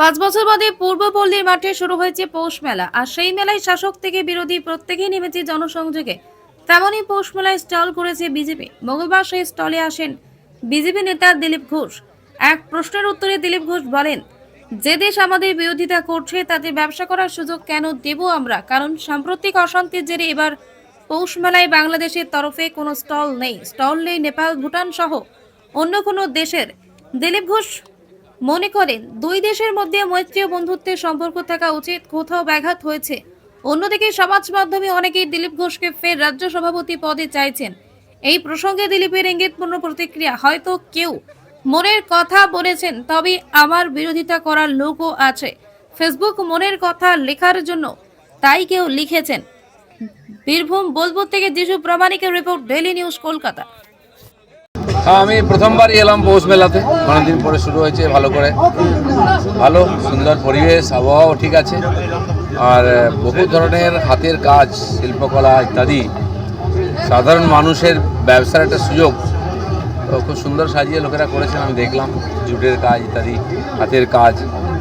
পাঁচ বছর বাদে পূর্বপল্লীর মাঠে শুরু হয়েছে পৌষ মেলা, আর সেই মেলায় শাসক থেকে বিরোধী প্রত্যেকেই নেমেছে জনসংযোগে। তেমনই পৌষ মেলায় স্টল করেছে বিজেপি। মঙ্গলবার সেই স্টলে আসেন বিজেপি নেতা দিলীপ ঘোষ। এক প্রশ্নের উত্তরে দিলীপ ঘোষ বলেন, যে দেশ আমাদের বিরোধিতা করছে তাদের ব্যবসা করার সুযোগ কেন দেব আমরা? কারণ সাম্প্রতিক অশান্তির জেরে এবার পৌষ মেলায় বাংলাদেশের তরফে কোনো স্টল নেই। স্টল নেই নেপাল, ভুটান সহ অন্য কোনো দেশের। দিলীপ ঘোষ মনে করেন, দুই দেশের মধ্যে মৈত্রী বন্ধুত্বের সম্পর্ক থাকা উচিত, কোথাও ব্যাঘাত হয়েছে। অন্যদিকে সমাজ মাধ্যমে অনেকেই দিলীপ ঘোষকে ফের রাজ্য সভাপতি পদে চাইছেন। এই প্রসঙ্গে দিলীপের ইঙ্গিতপূর্ণ প্রতিক্রিয়া, হয়তো কেউ মনের কথা বলেছেন, তবে আমার বিরোধিতা করার লোকও আছে। ফেসবুক মনের কথা লেখার জন্য তাই কেউ লিখেছেন। বীরভূম, বোলপুর থেকে যিশু প্রামাণিকের রিপোর্ট, ডেইলি নিউজ, কলকাতা। আমি প্রথমবারই এলাম পৌষ মেলাতে। অনেকদিন পরে শুরু হয়েছে, ভালো করে। ভালো, সুন্দর পরিবেশ, আবহাওয়াও ঠিক আছে। আর বহু ধরনের হাতের কাজ, শিল্পকলা ইত্যাদি। সাধারণ মানুষের ব্যবসার একটা সুযোগ। খুব সুন্দর সাজিয়ে লোকেরা করেছেন, আমি দেখলাম। জুটের কাজ ইত্যাদি, হাতের কাজ,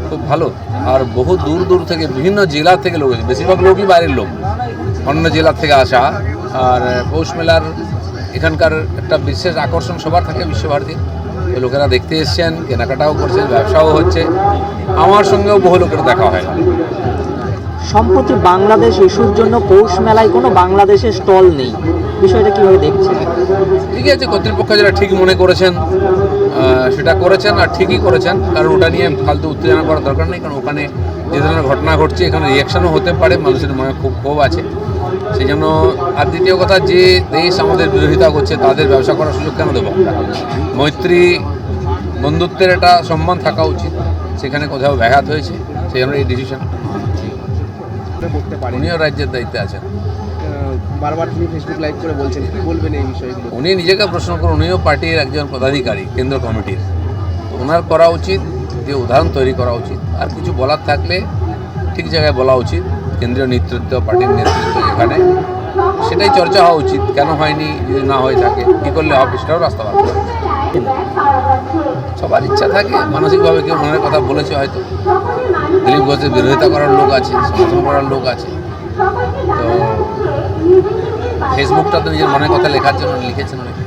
খুব ভালো। আর বহু দূর দূর থেকে, বিভিন্ন জেলা থেকে লোক বেশিরভাগ লোকই বাইরের লোক। অন্য জেলার থেকে আসা। আর পৌষ মেলার এখানকার একটা বিশেষ আকর্ষণ সবার থাকে বিশ্বভারতী লোকেরা দেখতে এসছেন কেনাকাটাও করছেন ব্যবসাও হচ্ছে। আমার সঙ্গেও বহু লোকের দেখা হয়। সম্প্রতি বাংলাদেশ ইস্যুর জন্য পৌষ মেলায় কোনো বাংলাদেশের স্টল নেই। বিষয়টা কীভাবে দেখছেন? ঠিক আছে কর্তৃপক্ষ যেটা ঠিক মনে করেছেন সেটা করেছেন আর ঠিকই করেছেন। কারণ ওটা নিয়ে ফালতু উত্তেজনা করার দরকার নেই কারণ ওখানে যে ধরনের ঘটনা ঘটছে এখানে রিয়াকশনও হতে পারে মানুষের মনে খুব ক্ষোভ আছে। সেই জন্য আর দ্বিতীয় কথা যে দেশ আমাদের বিরোধিতা করছে তাদের ব্যবসা করার সুযোগ কেন দেবো? মৈত্রী বন্ধুত্বের একটা সম্মান থাকা উচিত। সেখানে কোথাও ব্যাঘাত হয়েছে সেই জন্য এই ডিসিশন উনিও রাজ্যের দায়িত্বে আছেন। বারবার তিনি ফেসবুক লাইভ করে বলছেন কি বলবেন এই বিষয়গুলো? উনি নিজেকে প্রশ্ন করুন উনিও পার্টির একজন পদাধিকারী কেন্দ্র কমিটির। ওনার করা উচিত যে উদাহরণ তৈরি করা উচিত। আর কিছু বলার থাকলে ঠিক জায়গায় বলা উচিত। কেন্দ্রীয় নেতৃত্ব, পার্টির নেতৃত্ব এখানে। সেটাই চর্চা হওয়া উচিত, কেন হয়নি, যদি না হয়ে থাকে, কী করলে হবে সেটাও রাস্তা বার সবার ইচ্ছা থাকে, মানসিকভাবে কেউ মনের কথা বলেছে হয়তো। দিলীপ ঘোষের বিরোধিতা করার লোক আছে, সমর্থন করার লোক আছে। তো ফেসবুকটা তো নিজের মনের কথা লেখার জন্য লিখেছেন অনেকে।